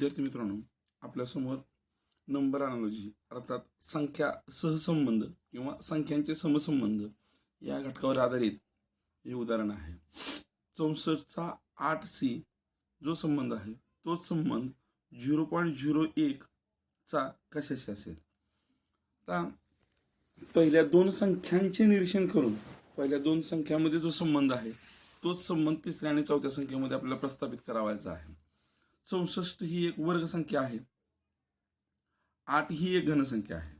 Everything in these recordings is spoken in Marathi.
विद्यार्थी मित्रांनो आपल्यासमोर नंबर अनालॉजी अर्थात संख्या सहसंबंध किंवा संख्यांचे समसंबंध या घटकावर आधारित हे उदाहरण आहे. चौसष्टचा आठ सी जो संबंध आहे तोच संबंध झिरो पॉईंट झिरो एकचा कशाशी असेल? आता पहिल्या दोन संख्यांचे निरीक्षण करून पहिल्या दोन संख्यामध्ये जो संबंध आहे तोच संबंध तिसऱ्या आणि चौथ्या संख्येमध्ये आपल्याला प्रस्थापित करावायचा आहे. चौसष्ट ही एक वर्ग संख्या आहे. आठ ही एक घनसंख्या आहे.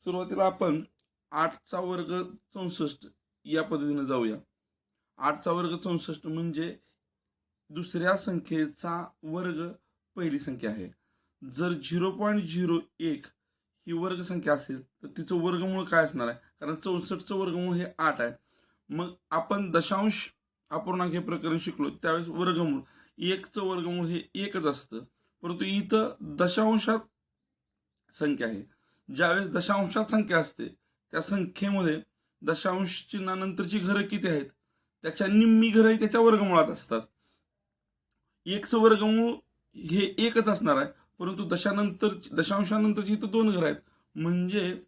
सुरुवातीला आपण आठचा वर्ग चौसष्ट या पद्धतीने जाऊया. आठचा वर्ग चौसष्ट म्हणजे दुसऱ्या संख्येचा वर्ग पहिली संख्या आहे. जर झिरो पॉईंट झिरो एक ही वर्ग संख्या असेल तर तिचं वर्गमूळ काय असणार आहे? कारण चौसष्टचं वर्गमूळ हे आठ आहे. मग आपण दशांश अपूर्णांक हे प्रकरण शिकलो त्यावेळेस वर्गमूळ. एकचं वर्गमूळ हे एकच असतं. परंतु इथं दशांशात संख्या आहे. ज्यावेळेस दशांशात संख्या असते त्या संख्येमध्ये दशांश चिन्हानंतरची घरं किती आहेत? त्याच्या निम्मी घरंही त्याच्या वर्गमुळात असतात. एकचं वर्गमूळ हे एकच असणार आहे. परंतु दशानंतर दशांशानंतरची इथं दोन घरं आहेत. म्हणजे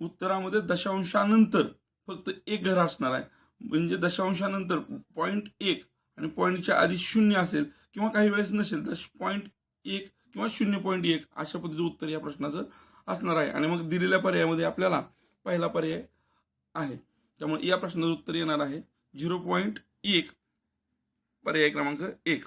उत्तरामध्ये दशांशानंतर फक्त एक घर असणार आहे. म्हणजे दशांशानंतर पॉईंट एक आणि पॉईंटच्या आधी शून्य असेल किंवा काही वेळेस नसेल तर पॉईंट एक किंवा शून्य पॉईंट एक अशा पद्धतीचं उत्तर या प्रश्नाचं असणार आहे. आणि मग दिलेल्या पर्यायामध्ये आपल्याला पहिला पर्याय आहे. त्यामुळे या प्रश्नाचं उत्तर येणार आहे. झिरो पॉईंट एक पर्याय क्रमांक एक.